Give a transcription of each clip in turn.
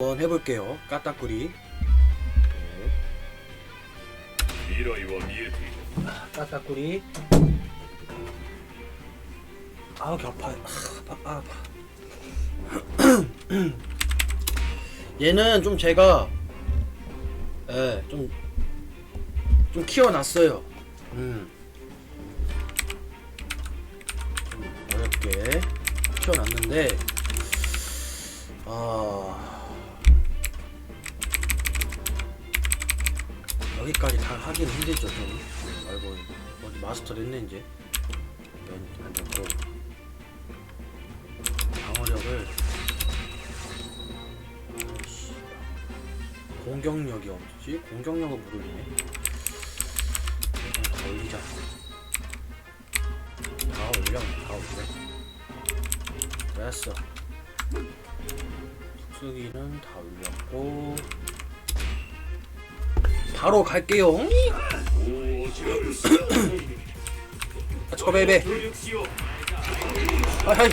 한번 해볼게요. 까딱구리. 아, 까딱구리. 아우 격파. 아, 아파. 아, 얘는 좀 제가 예좀좀 좀 키워놨어요. 음. 좀 어렵게 키워놨는데 아. 여기까지 다 하기는 힘들죠, 좀. 아이고, 어디 마스터 됐네, 이제. 면, 안 됐고. 방어력을. 공격력이 없지? 공격력을 못 올리네. 다 올리자. 다 올려, 다 올려. 됐어. 특수기는 다 올렸 바로 갈게요. 아츠코 베이베. 하이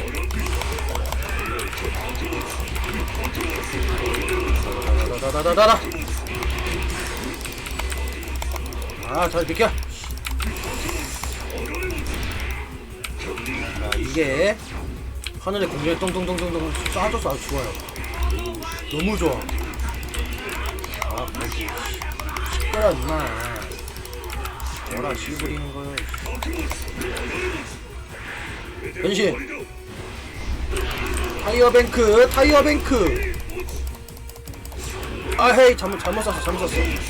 다다다다다. 아, 잘 비켜. 자, 이게 하늘에 공중에 똥똥똥똥똥 쏴줘서 아주 좋아요. 너무 좋아. 아, 시끄러 임마. 뭐라 씨부리는 거요. 변신. 타이어뱅크, 타이어뱅크. 아, 헤이, 잘못, 잘못 쐈어, 잘못 새끼는.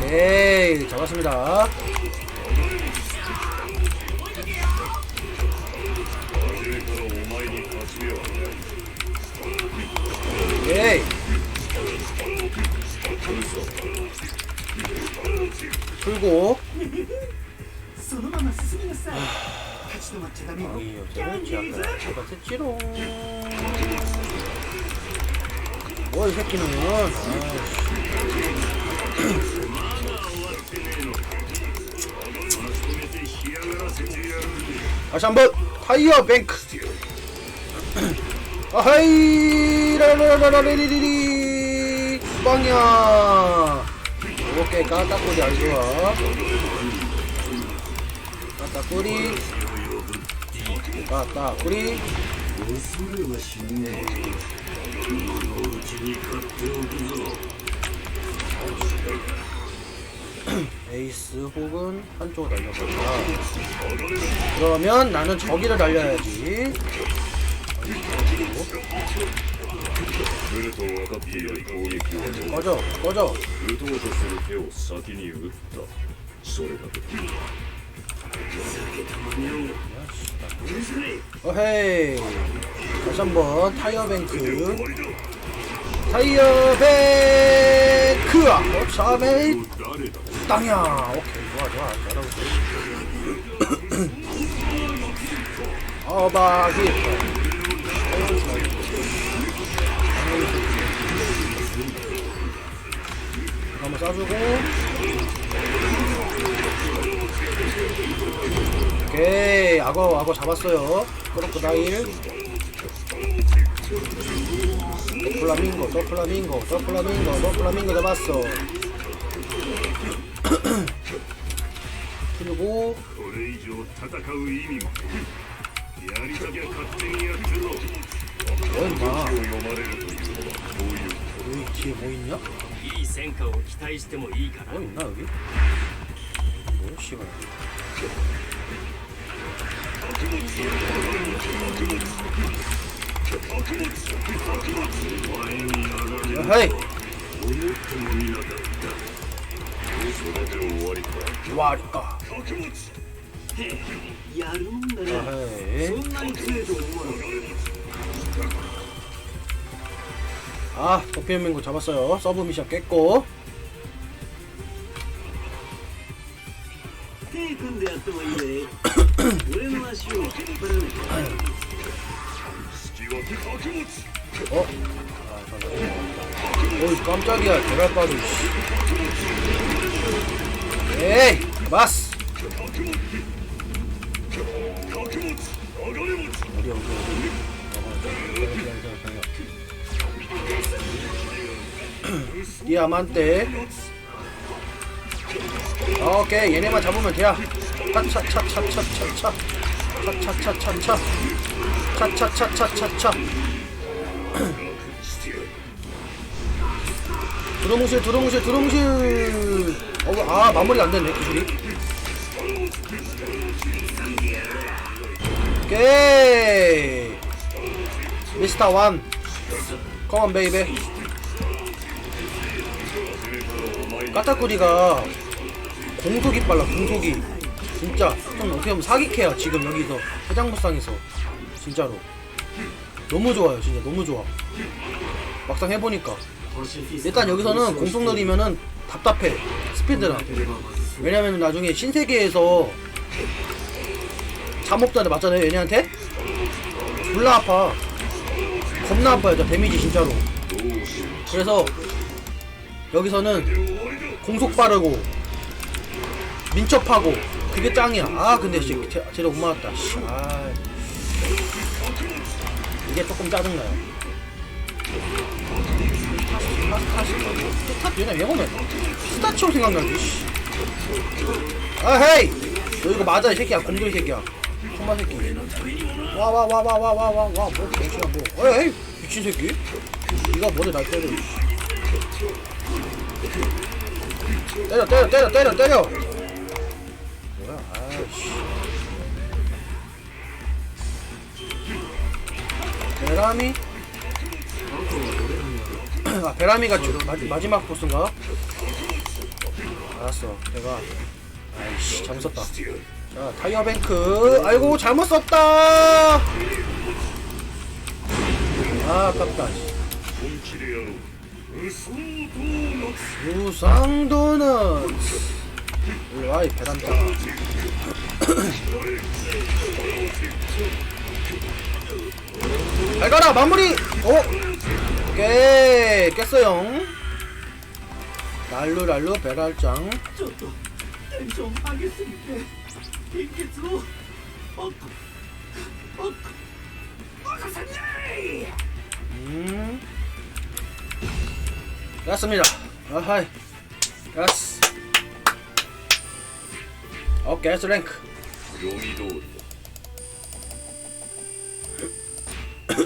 오케이, 잡았습니다. 오케이. 풀고. 뭐, 이 새끼는. 아. 다시 한 번! 타이어 뱅크! 아하이 라라라라리리리. 빵야. 요렇게 까딱꼬리 안 좋아. 까따꼬리. 까따꼬리. 에이스 혹은 한쪽을 날려버린다 그러면 나는 저기를 날려야지. 来ると分かっている攻撃を 꺼져, 꺼져. 打とうとする手を先に打ったそれだけ 어헤이. 다시 한번 타이어 뱅크. 타이어 뱅크. 어, 자메이 誰だ 땅이야. 오케이, 좋아, 좋아. 잘하고 있어. 어바히. 한번 싸주고. 오케이. 악어 악어 잡았어요. 그렇고 나일. 플라밍고 또 플라밍고 또 플라밍고 또 플라밍고 잡았어. 그리고. 어 임마. 読まれるというのはこういう 여기 뒤에 뭐 있냐? いい戦果を期待してもいいかな 뭐 있나 여기? 뭐 씨발 헤이 思ってもみなかったそれで終わりか 와리까 作物やるもんだね 헤이 そんなに強いと思わなかっ 아, 도깨비맹고 잡았어요. 서브 미션 깼고. 어? 아, 어이, 깜짝이야. 대갈바로. 에이, 마스! 어디, 어디, 어디. 어, 잠깐, 잠깐, 잠깐. 디아만테. 오케이 얘네만 잡으면 돼야 차차차차차차 차 차차차차 차 차차차차차차 드로무실 드로무실 드로무실. 어, 아 마무리가 안됐네 기술이. 오케이. 미스터 완 컴온 베이베 까타꾸리가 공속이 빨라 공속이. 진짜. 좀 어떻게 보면 사기캐야 지금 여기서. 해장무쌍에서. 진짜로. 너무 좋아요 진짜. 너무 좋아. 막상 해보니까. 일단 여기서는 공속 느리면은 답답해. 스피드랑 왜냐면 나중에 신세계에서 잠업자들 맞잖아요 얘네한테? 졸라 아파 겁나 아파요 저 데미지 진짜로. 그래서 여기서는 공속 빠르고 민첩하고 그게 짱이야. 아 근데 씨 제- 제대로 못 맞았다. 씨, 아. 이게 조금 짜증나요. 스타 얘네 왜 보면 스타치오 생각나지 씨. 아 헤이! 너 이거 맞아 이 새끼야. 곰돌이 새끼야 손마 새끼 와 와 와 와 와 와 와와 뭐 개시야 뭐 에이 미친 새끼 네가 뭐래 날 때려 씨. 때려 때려 때려 때려 때려 뭐야 아이씨 베라미 아 베라미가 주, 마, 마지막 보스인가? 알았어 내가 아이씨 잘못 썼다. 자 타이어 뱅크. 음. 아이고 잘못 썼다. 아 아깝다. 우상도는 와이 배단다. 잘 가라 마무리. 어? 오케이 깼어요. 날루날루 배달장. テンション上げすぎて貧血をおっおっ任せねうん？休みだ。あはい。よし。オッケースレンク。読み通りだ。